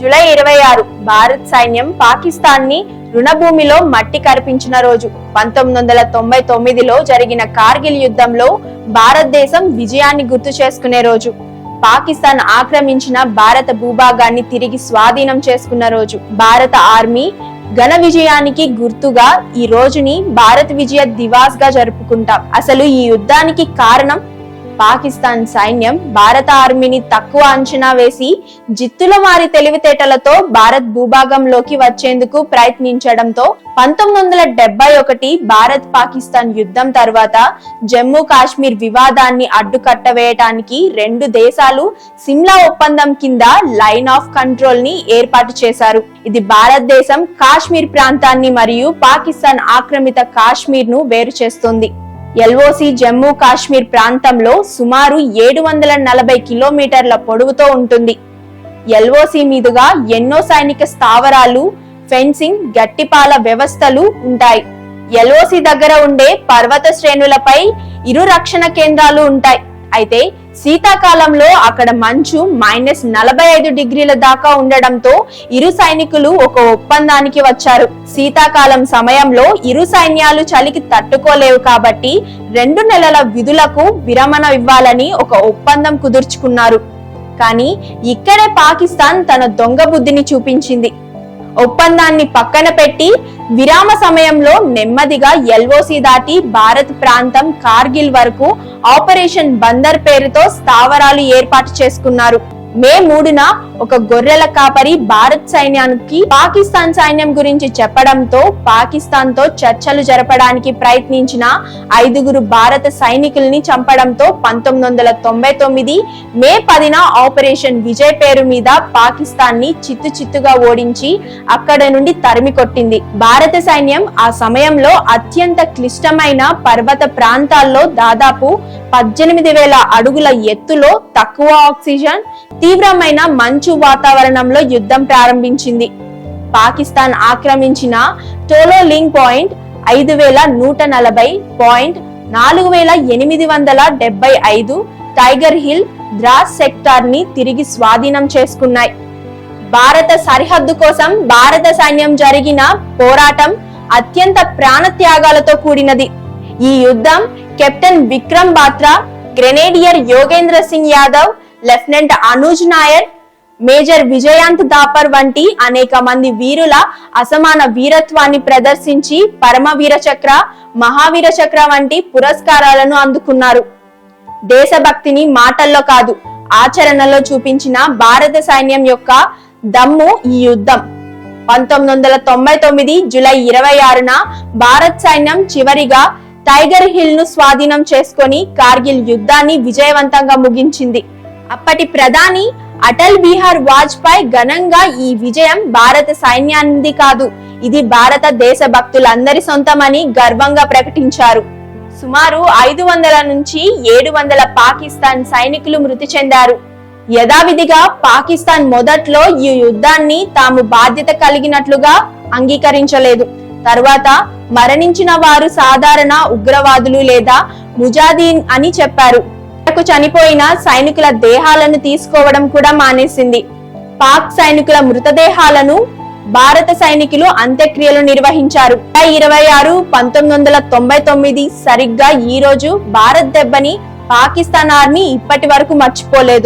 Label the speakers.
Speaker 1: July ఇరవై ఆరు భారత్ సైన్యం పాకిస్తాన్ని రుణభూమిలో మట్టి కరిపించిన రోజు. పంతొమ్మిది వందల తొంభై తొమ్మిదిలో జరిగిన కార్గిల్ యుద్ధంలో భారతదేశం విజయాన్ని గుర్తు చేసుకునే రోజు. పాకిస్తాన్ ఆక్రమించిన భారత భూభాగాన్ని తిరిగి స్వాధీనం చేసుకున్న రోజు. భారత ఆర్మీ ఘన విజయానికి గుర్తుగా ఈ రోజుని భారత్ విజయ దివాస్గా జరుపుకుంటాం. అసలు ఈ యుద్ధానికి కారణం పాకిస్తాన్ సైన్యం భారత ఆర్మీని తక్కువ అంచనా వేసి జిత్తుల వారి తెలివితేటలతో భారత్ భూభాగంలోకి వచ్చేందుకు ప్రయత్నించడంతో పంతొమ్మిది వందల డెబ్బై ఒకటి భారత్ పాకిస్తాన్ యుద్ధం తర్వాత జమ్మూ కాశ్మీర్ వివాదాన్ని అడ్డుకట్టవేయటానికి రెండు దేశాలు సిమ్లా ఒప్పందం కింద లైన్ ఆఫ్ కంట్రోల్ని ఏర్పాటు చేశారు. ఇది భారతదేశం కాశ్మీర్ ప్రాంతాన్ని మరియు పాకిస్తాన్ ఆక్రమిత కాశ్మీర్ను వేరు చేస్తుంది ఎల్ఓసి జమ్మూ కాశ్మీర్ ప్రాంతంలో సుమారు ఏడు వందల నలభై కిలోమీటర్ల పొడవుతో ఉంటుంది. ఎల్ఓసి మీదుగా ఎన్నో సైనిక స్థావరాలు ఫెన్సింగ్ గట్టిపాల వ్యవస్థలు ఉంటాయి. ఎల్ఓసి దగ్గర ఉండే పర్వత శ్రేణులపై ఇరు రక్షణ కేంద్రాలు ఉంటాయి. అయితే శీతాకాలంలో అక్కడ మంచు మైనస్ నలభై ఐదు డిగ్రీల దాకా ఉండడంతో ఇరు సైనికులు ఒక ఒప్పందానికి వచ్చారు. శీతాకాలం సమయంలో ఇరు సైన్యాలు చలికి తట్టుకోలేవు కాబట్టి రెండు నెలల విధులకు విరమణ ఇవ్వాలని ఒక ఒప్పందం కుదుర్చుకున్నారు. కానీ ఇక్కడే పాకిస్తాన్ తన దొంగ బుద్ధిని చూపించింది. ఒప్పందాన్ని పక్కన పెట్టి విరామ సమయంలో నెమ్మదిగా ఎల్ఓసి దాటి భారత్ ప్రాంతం కార్గిల్ వరకు ఆపరేషన్ బందర్ పేరుతో స్థావరాలు ఏర్పాటు చేసుకున్నారు. మే మూడున ఒక గొర్రెల కాపరి భారత్ సైన్యానికి పాకిస్తాన్ సైన్యం గురించి చెప్పడంతో పాకిస్తాన్తో చర్చలు జరపడానికి ప్రయత్నించిన ఐదుగురు భారత సైనికుల్ని చంపడంతో పంతొమ్మిది వందల తొంభై తొమ్మిది మే పదిన ఆపరేషన్ విజయ్ పేరు మీద పాకిస్తాన్ని చిత్తు చిత్తుగా ఓడించి అక్కడ నుండి తరిమి కొట్టింది. భారత సైన్యం ఆ సమయంలో అత్యంత క్లిష్టమైన పర్వత ప్రాంతాల్లో దాదాపు పద్దెనిమిది వేల అడుగుల ఎత్తులో తక్కువ ఆక్సిజన్ తీవ్రమైన మంచు వాతావరణంలో యుద్ధం ప్రారంభించింది. పాకిస్తాన్ ఆక్రమించిన టోలో లింక్ పాయింట్ ఐదు వేల నూట నలభై పాయింట్ నాలుగు వేల ఎనిమిది వందల డెబ్బై ఐదు టైగర్ హిల్ ద్రాస్ సెక్టార్ని తిరిగి స్వాధీనం చేసుకున్నాయి. భారత సరిహద్దు కోసం భారత సైన్యం జరిగిన పోరాటం అత్యంత ప్రాణత్యాగాలతో కూడినది. ఈ యుద్ధం captain Vikram Batra grenadier Yogendra Singh Yadav lieutenant Anuj Nayyar major Vijayant Thapar వంటి అనేక మంది వీరుల అసమాన వీరత్వాన్ని ప్రదర్శించి పరమవీర చక్ర మహావీర చక్ర వంటి పురస్కారాలను అందుకున్నారు. దేశభక్తిని మాటల్లో కాదు ఆచరణలో చూపించిన భారత సైన్యం యొక్క దమ్ము ఈ యుద్ధం. పంతొమ్మిది వందల తొంభై తొమ్మిది జూలై ఇరవై ఆరున భారత్ సైన్యం చివరిగా టైగర్ హిల్ను స్వాధీనం చేసుకొని కార్గిల్ యుద్ధాన్ని విజయవంతంగా ముగించింది. అప్పటి ప్రధాని అటల్ బిహార్ వాజ్పేయి ఘనంగా ఈ విజయం భారత సైన్యానిది కాదు. ఇది భారత దేశ భక్తులందరి సొంతమని గర్వంగా ప్రకటించారు. సుమారు ఐదు వందల నుంచి ఏడు వందల పాకిస్తాన్ సైనికులు మృతి చెందారు. యథావిధిగా పాకిస్తాన్ మొదట్లో ఈ యుద్ధాన్ని తాము బాధ్యత కలిగినట్లుగా అంగీకరించలేదు. తర్వాత మరణించిన వారు సాధారణ ఉగ్రవాదులు లేదా ముజాదీన్ అని చెప్పారు. చనిపోయిన సైనికుల దేహాలను తీసుకోవడం కూడా మానేసింది. పాక్ సైనికుల మృతదేహాలను భారత సైనికులు అంత్యక్రియలు నిర్వహించారు. ఇరవై ఆరు పంతొమ్మిది వందల తొంభై తొమ్మిది సరిగ్గా ఈ రోజు భారత్ దెబ్బని పాకిస్తాన్ ఆర్మీ ఇప్పటి వరకు మర్చిపోలేదు.